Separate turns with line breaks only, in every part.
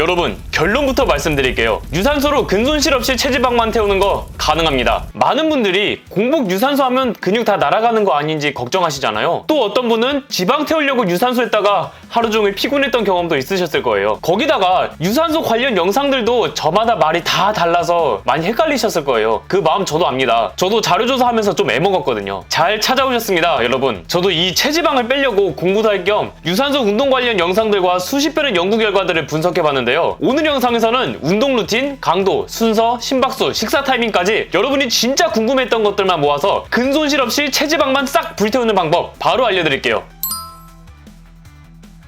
여러분 결론부터 말씀드릴게요. 유산소로 근손실 없이 체지방만 태우는 거 가능합니다. 많은 분들이 공복 유산소 하면 근육 다 날아가는 거 아닌지 걱정하시잖아요. 또 어떤 분은 지방 태우려고 유산소 했다가 하루 종일 피곤했던 경험도 있으셨을 거예요. 거기다가 유산소 관련 영상들도 저마다 말이 다 달라서 많이 헷갈리셨을 거예요. 그 마음 저도 압니다. 저도 자료조사 하면서 좀 애먹었거든요. 잘 찾아오셨습니다, 여러분. 저도 이 체지방을 빼려고 공부도 할 겸 유산소 운동 관련 영상들과 수십 편의 연구 결과들을 분석해 봤는데요. 오늘 영상에서는 운동 루틴, 강도, 순서, 심박수, 식사 타이밍까지 여러분이 진짜 궁금했던 것들만 모아서 근손실 없이 체지방만 싹 불태우는 방법 바로 알려드릴게요.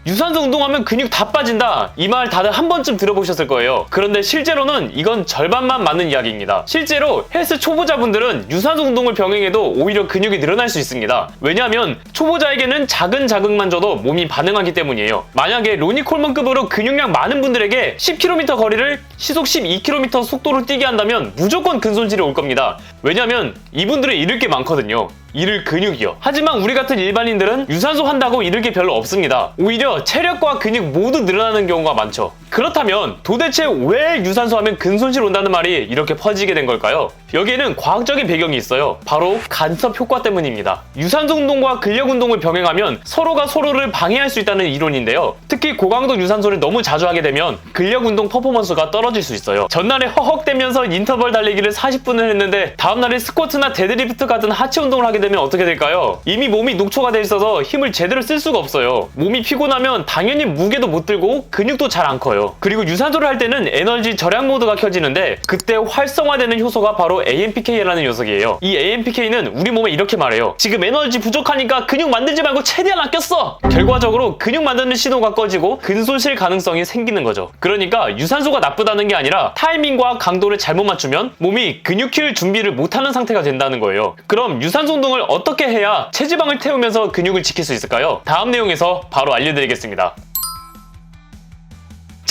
유산소 운동하면 근육 다 빠진다. 이 말 다들 한 번쯤 들어보셨을 거예요. 그런데 실제로는 이건 절반만 맞는 이야기입니다. 실제로 헬스 초보자분들은 유산소 운동을 병행해도 오히려 근육이 늘어날 수 있습니다. 왜냐하면 초보자에게는 작은 자극만 줘도 몸이 반응하기 때문이에요. 만약에 로니 콜먼급으로 근육량 많은 분들에게 10km 거리를 시속 12km 속도로 뛰게 한다면 무조건 근손실이 올 겁니다. 왜냐하면 이분들은 잃을 게 많거든요. 잃을 근육이요. 하지만 우리 같은 일반인들은 유산소 한다고 잃을 게 별로 없습니다. 오히려 체력과 근육 모두 늘어나는 경우가 많죠. 그렇다면 도대체 왜 유산소 하면 근손실 온다는 말이 이렇게 퍼지게 된 걸까요? 여기에는 과학적인 배경이 있어요. 바로 간섭 효과 때문입니다. 유산소 운동과 근력 운동을 병행하면 서로가 서로를 방해할 수 있다는 이론인데요. 특히 고강도 유산소를 너무 자주 하게 되면 근력 운동 퍼포먼스가 떨어질 수 있어요. 전날에 허헉대면서 인터벌 달리기를 40분을 했는데 다음날에 스쿼트나 데드리프트 같은 하체 운동을 하게 되면 어떻게 될까요? 이미 몸이 녹초가 돼 있어서 힘을 제대로 쓸 수가 없어요. 몸이 피곤하면 당연히 무게도 못 들고 근육도 잘 안 커요. 그리고 유산소를 할 때는 에너지 절약 모드가 켜지는데 그때 활성화되는 효소가 바로 AMPK라는 녀석이에요. 이 AMPK는 우리 몸에 이렇게 말해요. 지금 에너지 부족하니까 근육 만들지 말고 최대한 아껴 써! 결과적으로 근육 만드는 신호가 꺼지 고 근손실 가능성이 생기는 거죠. 그러니까 유산소가 나쁘다는 게 아니라 타이밍과 강도를 잘못 맞추면 몸이 근육 키울 준비를 못하는 상태가 된다는 거예요. 그럼 유산소 운동을 어떻게 해야 체지방을 태우면서 근육을 지킬 수 있을까요? 다음 내용에서 바로 알려드리겠습니다.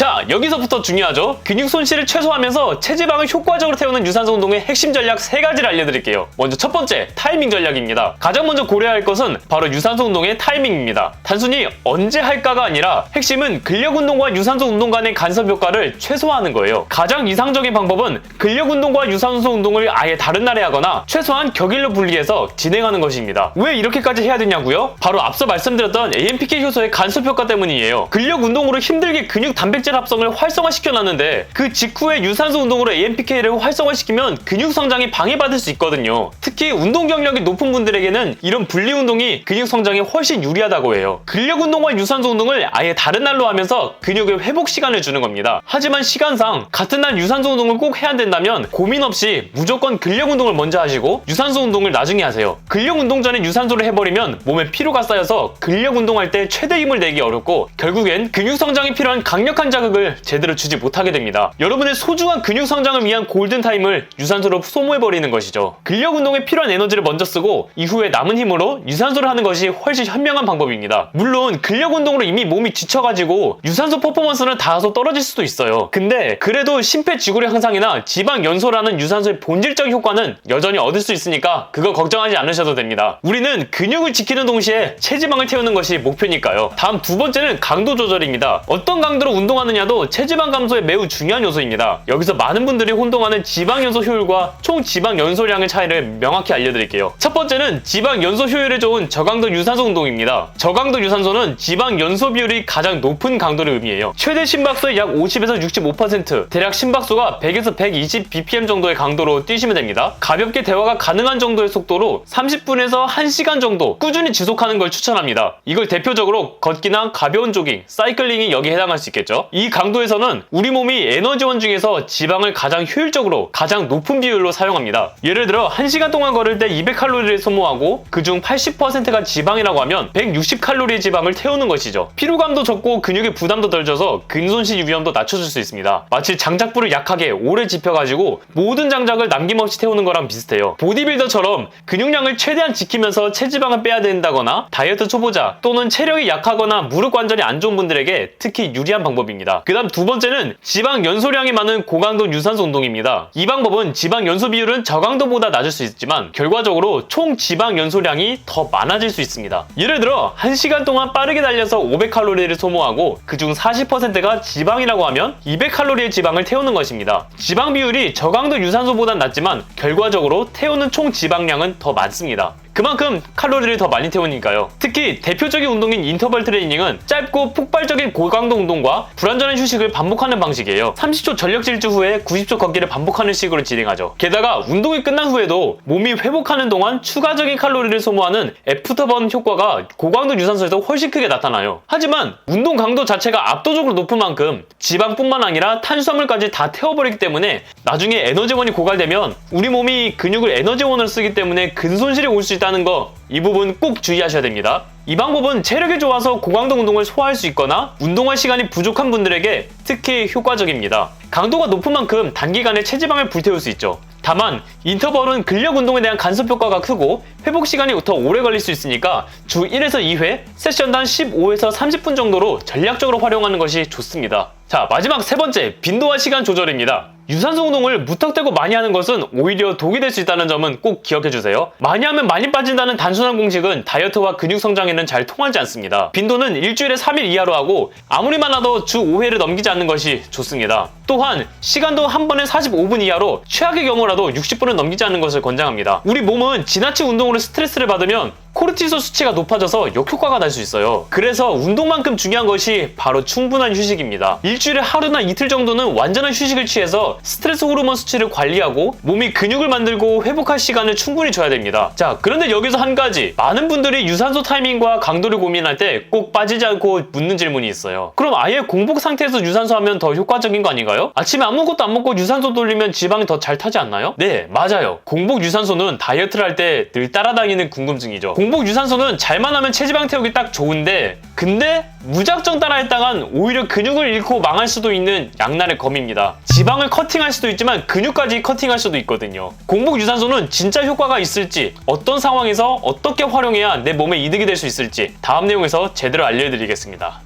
자, 여기서부터 중요하죠. 근육 손실을 최소화하면서 체지방을 효과적으로 태우는 유산소 운동의 핵심 전략 세 가지를 알려드릴게요. 먼저 첫 번째, 타이밍 전략입니다. 가장 먼저 고려해야 할 것은 바로 유산소 운동의 타이밍입니다. 단순히 언제 할까가 아니라 핵심은 근력 운동과 유산소 운동 간의 간섭 효과를 최소화하는 거예요. 가장 이상적인 방법은 근력 운동과 유산소 운동을 아예 다른 날에 하거나 최소한 격일로 분리해서 진행하는 것입니다. 왜 이렇게까지 해야 되냐고요? 바로 앞서 말씀드렸던 AMPK 효소의 간섭 효과 때문이에요. 근력 운동으로 힘들게 근육 단백질 합성을 활성화시켜 놨는데 그 직후에 유산소 운동으로 AMPK를 활성화시키면 근육 성장이 방해받을 수 있거든요. 특히 운동 경력이 높은 분들에게는 이런 분리 운동이 근육 성장에 훨씬 유리하다고 해요. 근력 운동과 유산소 운동을 아예 다른 날로 하면서 근육의 회복 시간을 주는 겁니다. 하지만 시간상 같은 날 유산소 운동을 꼭 해야 된다면 고민 없이 무조건 근력 운동을 먼저 하시고 유산소 운동을 나중에 하세요. 근력 운동 전에 유산소를 해버리면 몸에 피로가 쌓여서 근력 운동할 때 최대 힘을 내기 어렵고 결국엔 근육 성장이 필요한 강력한 자 극을 제대로 주지 못하게 됩니다. 여러분의 소중한 근육 성장을 위한 골든타임을 유산소로 소모해버리는 것이죠. 근력 운동에 필요한 에너지를 먼저 쓰고 이후에 남은 힘으로 유산소를 하는 것이 훨씬 현명한 방법입니다. 물론 근력 운동으로 이미 몸이 지쳐가지고 유산소 퍼포먼스는 다소 떨어질 수도 있어요. 근데 그래도 심폐지구력 향상이나 지방 연소라는 유산소의 본질적 효과는 여전히 얻을 수 있으니까 그거 걱정하지 않으셔도 됩니다. 우리는 근육을 지키는 동시에 체지방을 태우는 것이 목표니까요. 다음 두 번째는 강도 조절입니다. 어떤 강도로 운동하 느냐도 체지방 감소에 매우 중요한 요소입니다. 여기서 많은 분들이 혼동하는 지방 연소 효율과 총 지방 연소량의 차이를 명확히 알려드릴게요. 첫 번째는 지방 연소 효율에 좋은 저강도 유산소 운동입니다. 저강도 유산소는 지방 연소 비율이 가장 높은 강도를 의미해요. 최대 심박수의 약 50에서 65%, 대략 심박수가 100에서 120 bpm 정도의 강도로 뛰시면 됩니다. 가볍게 대화가 가능한 정도의 속도로 30분에서 1시간 정도 꾸준히 지속하는 걸 추천합니다. 이걸 대표적으로 걷기나 가벼운 조깅, 사이클링이 여기에 해당할 수 있겠죠. 이 강도에서는 우리 몸이 에너지원 중에서 지방을 가장 효율적으로 가장 높은 비율로 사용합니다. 예를 들어 1시간 동안 걸을 때 200칼로리를 소모하고 그중 80%가 지방이라고 하면 160칼로리의 지방을 태우는 것이죠. 피로감도 적고 근육의 부담도 덜 져서 근손실 위험도 낮춰줄 수 있습니다. 마치 장작불을 약하게 오래 지펴가지고 모든 장작을 남김없이 태우는 거랑 비슷해요. 보디빌더처럼 근육량을 최대한 지키면서 체지방을 빼야 된다거나 다이어트 초보자 또는 체력이 약하거나 무릎 관절이 안 좋은 분들에게 특히 유리한 방법입니다. 운동입니다. 그 다음 두 번째는 지방 연소량이 많은 고강도 유산소 운동입니다. 이 방법은 지방 연소 비율은 저강도보다 낮을 수 있지만 결과적으로 총 지방 연소량이 더 많아질 수 있습니다. 예를 들어 1시간 동안 빠르게 달려서 500칼로리를 소모하고 그중 40%가 지방이라고 하면 200칼로리의 지방을 태우는 것입니다. 지방 비율이 저강도 유산소보단 낮지만 결과적으로 태우는 총 지방량은 더 많습니다. 그만큼 칼로리를 더 많이 태우니까요. 특히 대표적인 운동인 인터벌 트레이닝은 짧고 폭발적인 고강도 운동과 불완전한 휴식을 반복하는 방식이에요. 30초 전력 질주 후에 90초 걷기를 반복하는 식으로 진행하죠. 게다가 운동이 끝난 후에도 몸이 회복하는 동안 추가적인 칼로리를 소모하는 애프터번 효과가 고강도 유산소에서 훨씬 크게 나타나요. 하지만 운동 강도 자체가 압도적으로 높은 만큼 지방뿐만 아니라 탄수화물까지 다 태워버리기 때문에 나중에 에너지원이 고갈되면 우리 몸이 근육을 에너지원으로 쓰기 때문에 근손실이 올 수 있다 는 거 이 부분 꼭 주의하셔야 됩니다. 이 방법은 체력이 좋아서 고강도 운동을 소화할 수 있거나 운동할 시간이 부족한 분들에게 특히 효과적입니다. 강도가 높은 만큼 단기간에 체지방을 불태울 수 있죠. 다만 인터벌은 근력 운동에 대한 간섭 효과가 크고 회복 시간이 더 오래 걸릴 수 있으니까 주 1에서 2회 세션당 15에서 30분 정도로 전략적으로 활용하는 것이 좋습니다. 자 마지막 세 번째 빈도와 시간 조절입니다. 유산소 운동을 무턱대고 많이 하는 것은 오히려 독이 될 수 있다는 점은 꼭 기억해 주세요. 많이 하면 많이 빠진다는 단순한 공식은 다이어트와 근육 성장에는 잘 통하지 않습니다. 빈도는 일주일에 3일 이하로 하고 아무리 많아도 주 5회를 넘기지 않는 것이 좋습니다. 또한 시간도 한 번에 45분 이하로 최악의 경우라도 60분을 넘기지 않는 것을 권장합니다. 우리 몸은 지나친 운동으로 스트레스를 받으면 코르티솔 수치가 높아져서 역효과가 날 수 있어요. 그래서 운동만큼 중요한 것이 바로 충분한 휴식입니다. 일주일에 하루나 이틀 정도는 완전한 휴식을 취해서 스트레스 호르몬 수치를 관리하고 몸이 근육을 만들고 회복할 시간을 충분히 줘야 됩니다. 자, 그런데 여기서 한 가지. 많은 분들이 유산소 타이밍과 강도를 고민할 때 꼭 빠지지 않고 묻는 질문이 있어요. 그럼 아예 공복 상태에서 유산소 하면 더 효과적인 거 아닌가요? 아침에 아무것도 안 먹고 유산소 돌리면 지방이 더 잘 타지 않나요? 네, 맞아요. 공복 유산소는 다이어트를 할 때 늘 따라다니는 궁금증이죠. 공복 유산소는 잘만 하면 체지방 태우기 딱 좋은데 근데 무작정 따라했다간 오히려 근육을 잃고 망할 수도 있는 양날의 검입니다. 지방을 커팅할 수도 있지만 근육까지 커팅할 수도 있거든요. 공복 유산소는 진짜 효과가 있을지 어떤 상황에서 어떻게 활용해야 내 몸에 이득이 될 수 있을지 다음 내용에서 제대로 알려드리겠습니다.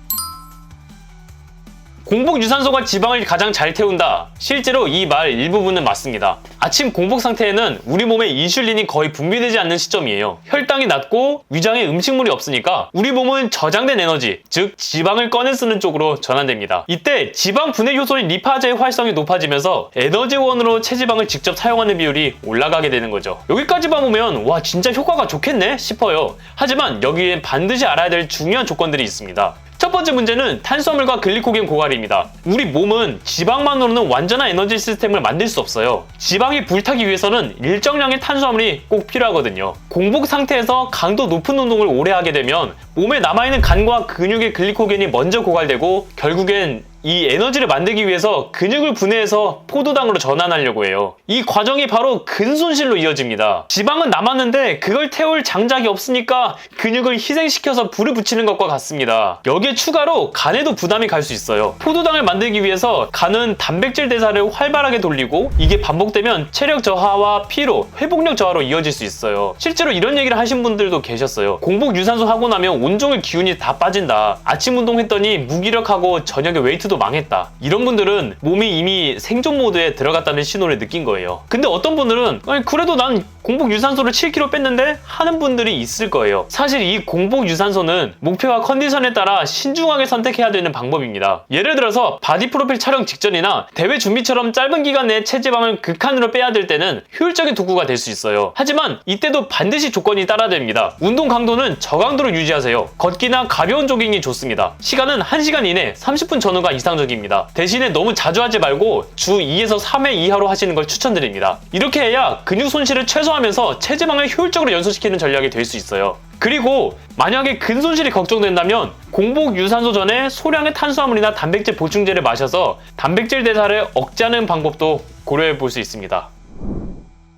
공복 유산소가 지방을 가장 잘 태운다. 실제로 이 말 일부분은 맞습니다. 아침 공복 상태에는 우리 몸에 인슐린이 거의 분비되지 않는 시점이에요. 혈당이 낮고 위장에 음식물이 없으니까 우리 몸은 저장된 에너지, 즉 지방을 꺼내 쓰는 쪽으로 전환됩니다. 이때 지방 분해 효소인 리파제의 활성이 높아지면서 에너지원으로 체지방을 직접 사용하는 비율이 올라가게 되는 거죠. 여기까지만 보면 와 진짜 효과가 좋겠네 싶어요. 하지만 여기엔 반드시 알아야 될 중요한 조건들이 있습니다. 첫 번째 문제는 탄수화물과 글리코겐 고갈입니다. 우리 몸은 지방만으로는 완전한 에너지 시스템을 만들 수 없어요. 지방이 불타기 위해서는 일정량의 탄수화물이 꼭 필요하거든요. 공복 상태에서 강도 높은 운동을 오래 하게 되면 몸에 남아있는 간과 근육의 글리코겐이 먼저 고갈되고 결국엔 이 에너지를 만들기 위해서 근육을 분해해서 포도당으로 전환하려고 해요. 이 과정이 바로 근손실로 이어집니다. 지방은 남았는데 그걸 태울 장작이 없으니까 근육을 희생시켜서 불을 붙이는 것과 같습니다. 여기에 추가로 간에도 부담이 갈 수 있어요. 포도당을 만들기 위해서 간은 단백질 대사를 활발하게 돌리고 이게 반복되면 체력 저하와 피로, 회복력 저하로 이어질 수 있어요. 실제로 이런 얘기를 하신 분들도 계셨어요. 공복 유산소 하고 나면 온종일 기운이 다 빠진다. 아침 운동했더니 무기력하고 저녁에 웨이트도 망했다. 이런 분들은 몸이 이미 생존 모드에 들어갔다는 신호를 느낀 거예요. 근데 어떤 분들은 아니 그래도 난 공복 유산소를 7kg 뺐는데 하는 분들이 있을 거예요. 사실 이 공복 유산소는 목표와 컨디션에 따라 신중하게 선택해야 되는 방법입니다. 예를 들어서 바디 프로필 촬영 직전이나 대회 준비처럼 짧은 기간 내에 체지방을 극한으로 빼야 될 때는 효율적인 도구가 될 수 있어요. 하지만 이때도 반드시 조건이 따라야 됩니다. 운동 강도는 저강도로 유지하세요. 걷기나 가벼운 조깅이 좋습니다. 시간은 1시간 이내 30분 전후가 이상적입니다. 대신에 너무 자주 하지 말고 주 2에서 3회 이하로 하시는 걸 추천드립니다. 이렇게 해야 근육 손실을 최소화하면서 체지방을 효율적으로 연소시키는 전략이 될 수 있어요. 그리고 만약에 근손실이 걱정된다면 공복 유산소 전에 소량의 탄수화물이나 단백질 보충제를 마셔서 단백질 대사를 억제하는 방법도 고려해 볼 수 있습니다.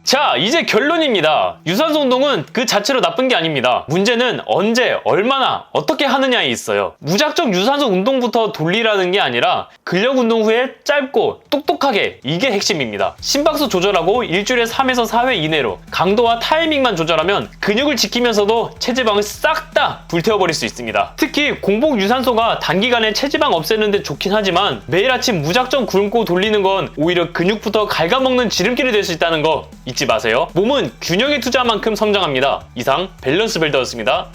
자, 이제 결론입니다. 유산소 운동은 그 자체로 나쁜 게 아닙니다. 문제는 언제, 얼마나, 어떻게 하느냐에 있어요. 무작정 유산소 운동부터 돌리라는 게 아니라 근력 운동 후에 짧고 똑똑하게 이게 핵심입니다. 심박수 조절하고 일주일에 3에서 4회 이내로 강도와 타이밍만 조절하면 근육을 지키면서도 체지방을 싹 다 불태워버릴 수 있습니다. 특히 공복 유산소가 단기간에 체지방 없애는데 좋긴 하지만 매일 아침 무작정 굶고 돌리는 건 오히려 근육부터 갉아먹는 지름길이 될 수 있다는 거 잊지 마세요. 몸은 균형에 투자한 만큼 성장합니다. 이상 밸런스 빌더였습니다.